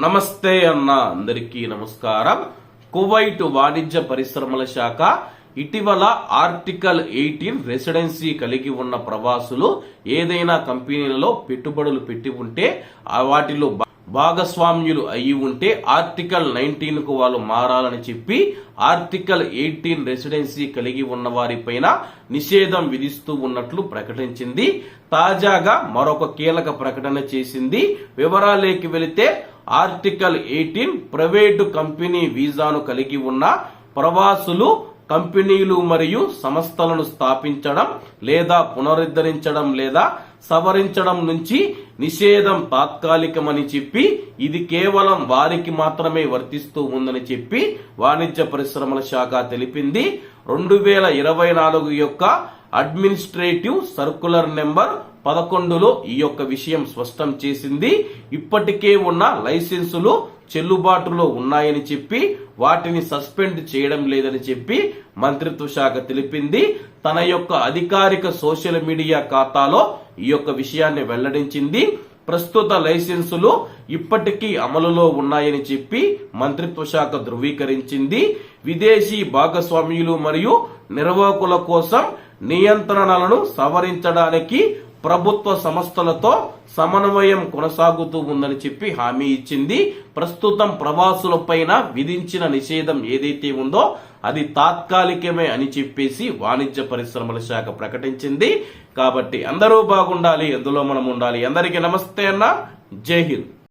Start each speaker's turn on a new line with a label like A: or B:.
A: నమస్తే అన్న అందరికీ నమస్కారం. కువైట్ వాణిజ్య పరిశ్రమల శాఖ ఇటీవల ఆర్టికల్ ఎయిటీన్ రెసిడెన్సీ కలిగి ఉన్న ప్రవాసులు ఏదైనా కంపెనీలలో పెట్టుబడులు పెట్టి ఉంటే వాటిలో భా- భాగస్వామ్యులు అయి ఉంటే ఆర్టికల్ నైన్టీన్కు వాళ్ళు మారాలని చెప్పి ఆర్టికల్ ఎయిటీన్ రెసిడెన్సీ కలిగి ఉన్న వారిపైన నిషేధం విధిస్తూ ఉన్నట్లు ప్రకటించింది. తాజాగా మరొక కీలక ప్రకటన చేసింది. వివరాలేకి వెళితే ఆర్టికల్ ఎయిటీన్ ప్రైవేటు కంపెనీ వీసాను కలిగి ఉన్న ప్రవాసులు కంపెనీలు మరియు సంస్థలను స్థాపించడం లేదా పునరుద్ధరించడం లేదా సవరించడం నుంచి నిషేధం తాత్కాలికమని చెప్పి ఇది కేవలం వారికి మాత్రమే వర్తిస్తూ ఉందని చెప్పి వాణిజ్య పరిశ్రమల శాఖ తెలిపింది. రెండు వేల ఇరవై నాలుగు యొక్క అడ్మినిస్ట్రేటివ్ సర్కులర్ నెంబర్ పదకొండులో ఈ యొక్క విషయం స్పష్టం చేసింది. ఇప్పటికే ఉన్న లైసెన్సులు చెల్లుబాటులో ఉన్నాయని చెప్పి వాటిని సస్పెండ్ చేయడం లేదని చెప్పి మంత్రిత్వ శాఖ తెలిపింది. తన యొక్క అధికారిక సోషల్ మీడియా ఖాతాలో ఈ యొక్క విషయాన్ని వెల్లడించింది. ప్రస్తుత లైసెన్సులు ఇప్పటికీ అమలులో ఉన్నాయని చెప్పి మంత్రిత్వ శాఖ ధృవీకరించింది. విదేశీ భాగస్వామ్యులు మరియు నిర్వాహకుల కోసం నియంత్రణలను సవరించడానికి ప్రభుత్వ సంస్థలతో సమన్వయం కొనసాగుతూ ఉందని చెప్పి హామీ ఇచ్చింది. ప్రస్తుతం ప్రవాసులపైన విధించిన నిషేధం ఏదైతే ఉందో అది తాత్కాలికమే అని చెప్పేసి వాణిజ్య పరిశ్రమల శాఖ ప్రకటించింది. కాబట్టి అందరూ బాగుండాలి ఎందులో మనం ఉండాలి. అందరికీ నమస్తే అన్న. జై హింద్.